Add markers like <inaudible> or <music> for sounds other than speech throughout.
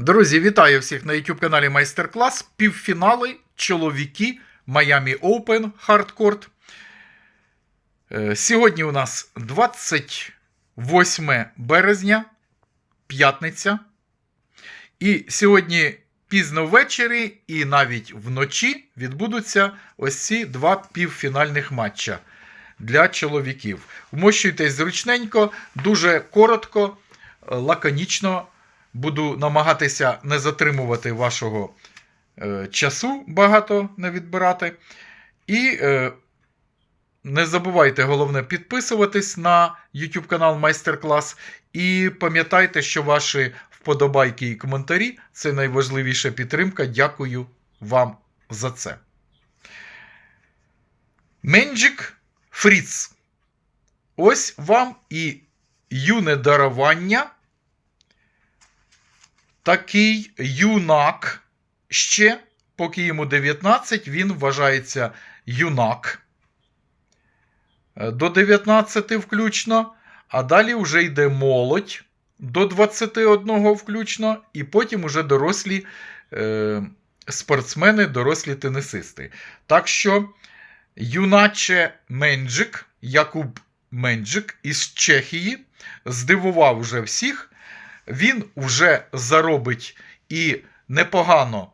Друзі, вітаю всіх на YouTube каналі Майстер-клас. Півфінали чоловіки Miami Open Hardcourt. Е, Сьогодні у нас 28 березня, п'ятниця. І сьогодні пізно ввечері і навіть вночі відбудуться ось ці два півфінальних матча для чоловіків. Вмощуйтесь зручненько, дуже коротко, лаконічно. Буду намагатися не затримувати вашого е, часу, багато не відбирати. І е, не забувайте, головне, підписуватись на YouTube канал Майстер-клас. І пам'ятайте, що ваші вподобайки і коментарі це найважливіша підтримка. Дякую вам за це. Менджик Фріц. Ось вам і юне дарування такий юнак ще, поки йому 19, він вважається юнак. До 19 включно, а далі вже йде молодь до 21 включно, і потім уже дорослі е, спортсмени, дорослі тенісисти. Так що юначе Менджик, Якуб Менджик із Чехії здивував уже всіх він вже заробить і непогано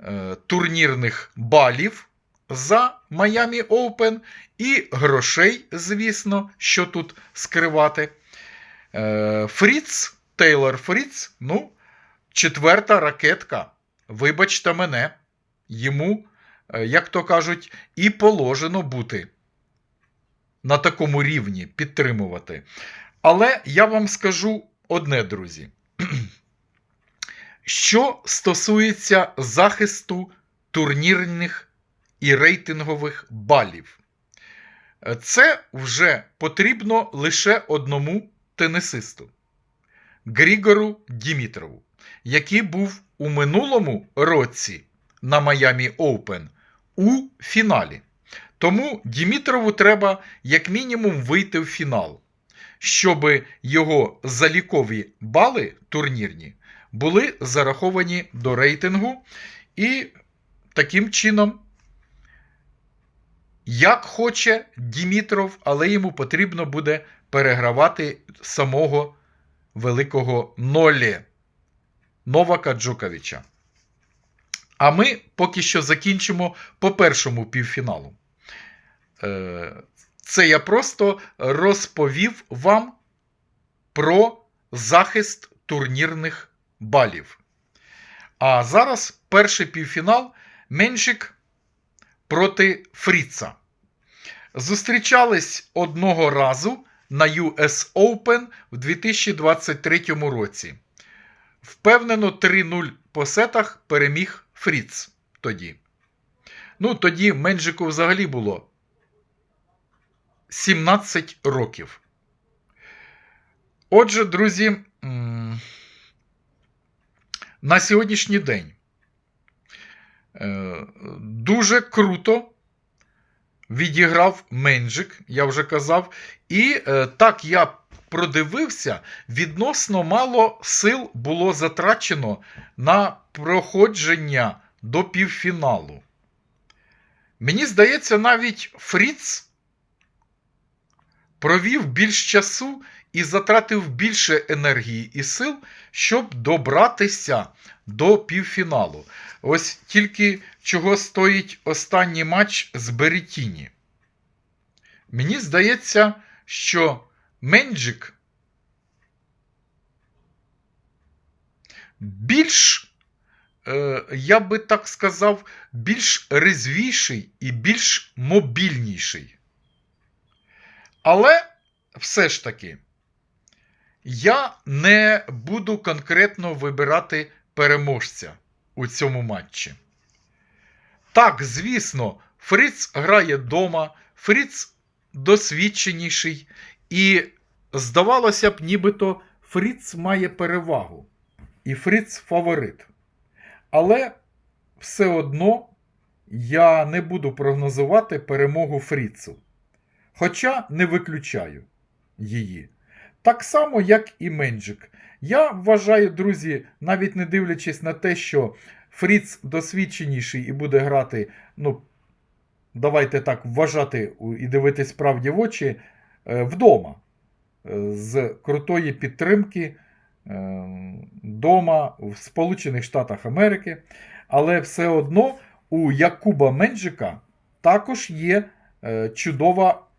е, турнірних балів за Miami Open, і грошей, звісно, що тут скривати. Е, Фріц, Тейлор Фріц, ну, четверта ракетка. Вибачте мене, йому, е, як то кажуть, і положено бути на такому рівні підтримувати. Але я вам скажу одне, друзі. <clears throat> Що стосується захисту турнірних і рейтингових балів, це вже потрібно лише одному тенісисту Грігору Дімітрову, який був у минулому році на Miami Open у фіналі. Тому Дімітрову треба як мінімум вийти в фінал щоб його залікові бали турнірні були зараховані до рейтингу. І таким чином, як хоче Дімітров, але йому потрібно буде перегравати самого великого Нолі Новака Джоковича. А ми поки що закінчимо по першому півфіналу. Це я просто розповів вам про захист турнірних балів. А зараз перший півфінал Меншик проти Фріца. Зустрічались одного разу на US Open в 2023 році. Впевнено, 3-0 по сетах переміг Фріц тоді. Ну, тоді Менджику взагалі було 17 років. Отже, друзі, на сьогоднішній день е, дуже круто відіграв Менджик, я вже казав. І е, так я продивився, відносно мало сил було затрачено на проходження до півфіналу. Мені здається, навіть Фріц провів більш часу і затратив більше енергії і сил, щоб добратися до півфіналу. Ось тільки чого стоїть останній матч з Беретіні. Мені здається, що Менджик більш, е, я би так сказав, більш резвіший і більш мобільніший. Але все ж таки, я не буду конкретно вибирати переможця у цьому матчі. Так, звісно, Фриц грає вдома, Фриц досвідченіший, і здавалося б, нібито Фриц має перевагу. І Фриц фаворит. Але все одно я не буду прогнозувати перемогу Фріцу. Хоча не виключаю її. Так само, як і Менджик. Я вважаю, друзі, навіть не дивлячись на те, що Фріц досвідченіший і буде грати, ну, давайте так, вважати і дивитись правді в очі е, вдома. Е, З крутої підтримки е, вдома в Сполучених Штатах Америки. Але все одно у Якуба Менджика також є е, чудова е,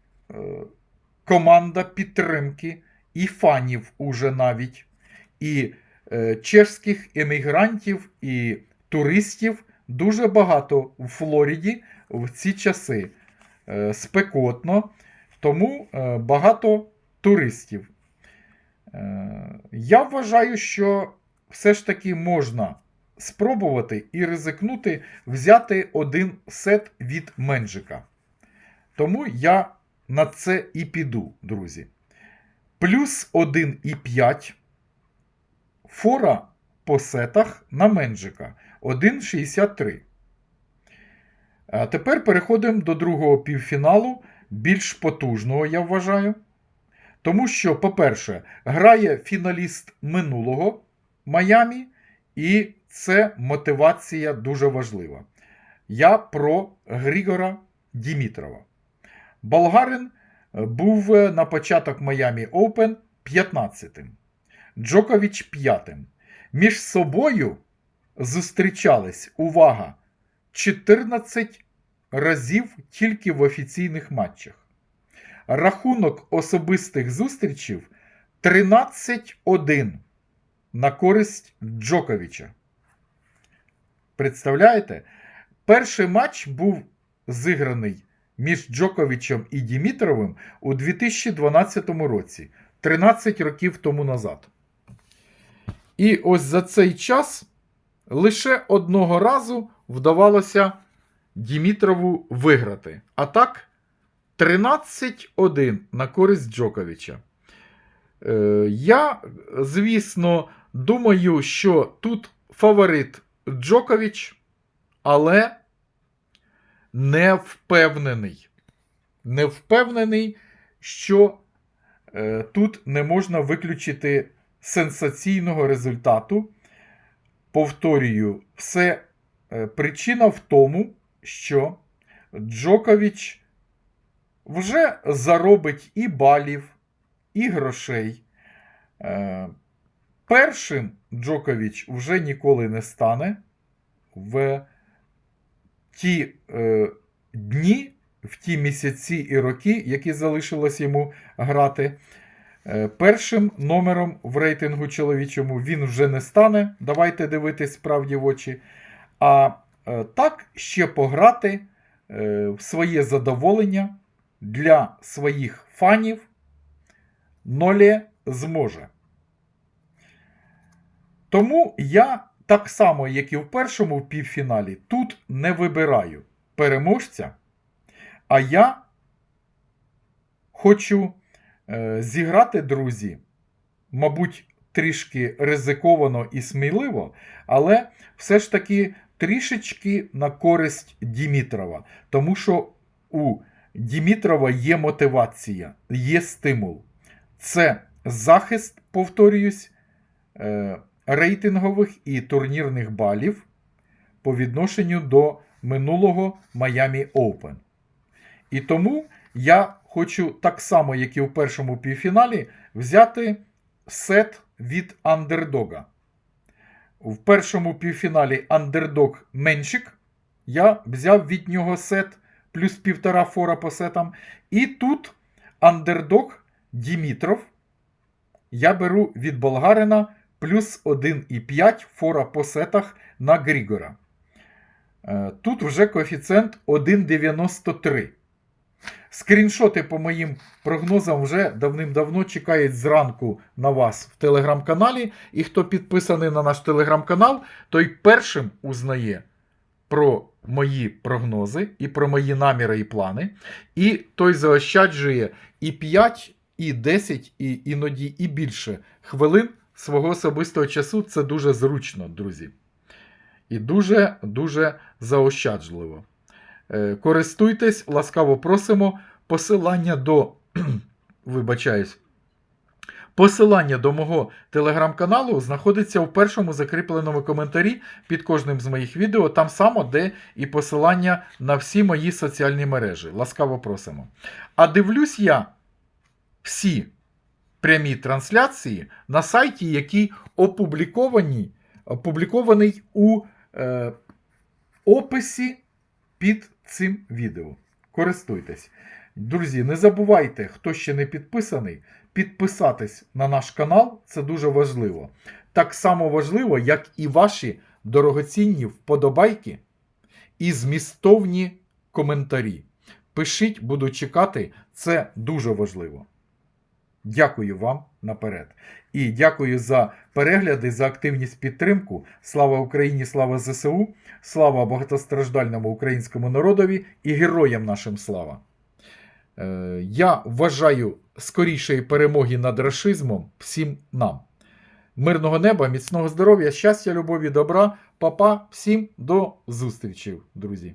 команда підтримки і фанів уже навіть, і е, чешських емігрантів, і туристів дуже багато в Флориді в ці часи. Е, спекотно, тому е, багато туристів. Я вважаю, що все ж таки можна спробувати і ризикнути взяти один сет від Менджика. Тому я на це і піду, друзі. Плюс 1,5 фора по сетах на Менджика 1,63. А тепер переходимо до другого півфіналу, більш потужного, я вважаю. Тому що, по-перше, грає фіналіст минулого Майамі, і це мотивація дуже важлива. Я про Грігора Дімітрова. Болгарин е, був е, на початок Майамі Open 15-тим. Джокович 5-тим. Між собою зустрічались, увага, 14 разів тільки в офіційних матчах. Рахунок особистих зустрічів 13-1 на користь Джоковича. Представляєте? Перший матч був зіграний між Джоковичем і Дімітровим у 2012 році, 13 років тому назад. І ось за цей час лише одного разу вдавалося Дімітрову виграти. А так, 13-1 на користь Джоковича. Е, я, звісно, думаю, що тут фаворит Джокович, але не впевнений. Не впевнений, що е, тут не можна виключити сенсаційного результату. Повторюю, все е, причина в тому, що Джокович вже заробить і балів, і грошей. Е, Першим Джокович вже ніколи не стане в ті е, дні, в ті місяці і роки, які залишилось йому грати. Е, першим номером в рейтингу чоловічому він вже не стане. Давайте дивитись справді в очі. А е, так ще пограти е, в своє задоволення для своїх фанів Ноле зможе. Тому я так само, як і в першому півфіналі, тут не вибираю переможця, а я хочу е, зіграти, друзі, мабуть, трішки ризиковано і сміливо, але все ж таки трішечки на користь Дімітрова. Тому що у Дімітрова є мотивація, є стимул. Це захист, повторююсь, е, рейтингових і турнірних балів по відношенню до минулого Miami Open. І тому я хочу так само, як і в першому півфіналі, взяти сет від андердога. В першому півфіналі андердог Меншик. Я взяв від нього сет плюс півтора фора по сетам. І тут андердог Дімітров. Я беру від болгарина плюс 1,5 фора по сетах на Грігора. Е, Тут вже коефіцієнт 1,93. Скріншоти по моїм прогнозам вже давним-давно чекають зранку на вас в телеграм-каналі. І хто підписаний на наш телеграм-канал, той першим узнає про мої прогнози і про мої наміри і плани. І той заощаджує і 5, і 10, і іноді і більше хвилин свого особистого часу. Це дуже зручно, друзі. І дуже-дуже заощаджливо. Е, Користуйтесь, ласкаво просимо. Посилання до, <clears throat> вибачаюсь, Посилання до мого телеграм-каналу знаходиться у першому закріпленому коментарі під кожним з моїх відео, там само, де і посилання на всі мої соціальні мережі. Ласкаво просимо. А дивлюсь я всі прямі трансляції на сайті, який опубліковані, опублікований у е, описі під цим відео. Користуйтесь. Друзі, не забувайте, хто ще не підписаний, підписатись на наш канал це дуже важливо. Так само важливо, як і ваші дорогоцінні вподобайки і змістовні коментарі. Пишіть, буду чекати, це дуже важливо. Дякую вам наперед. І дякую за перегляди, за активність підтримку. Слава Україні, слава ЗСУ, слава багатостраждальному українському народові і героям нашим слава. Е, Я вважаю скорішої перемоги над рашизмом всім нам. Мирного неба, міцного здоров'я, щастя, любові, добра, папа, всім до зустрічі, друзі.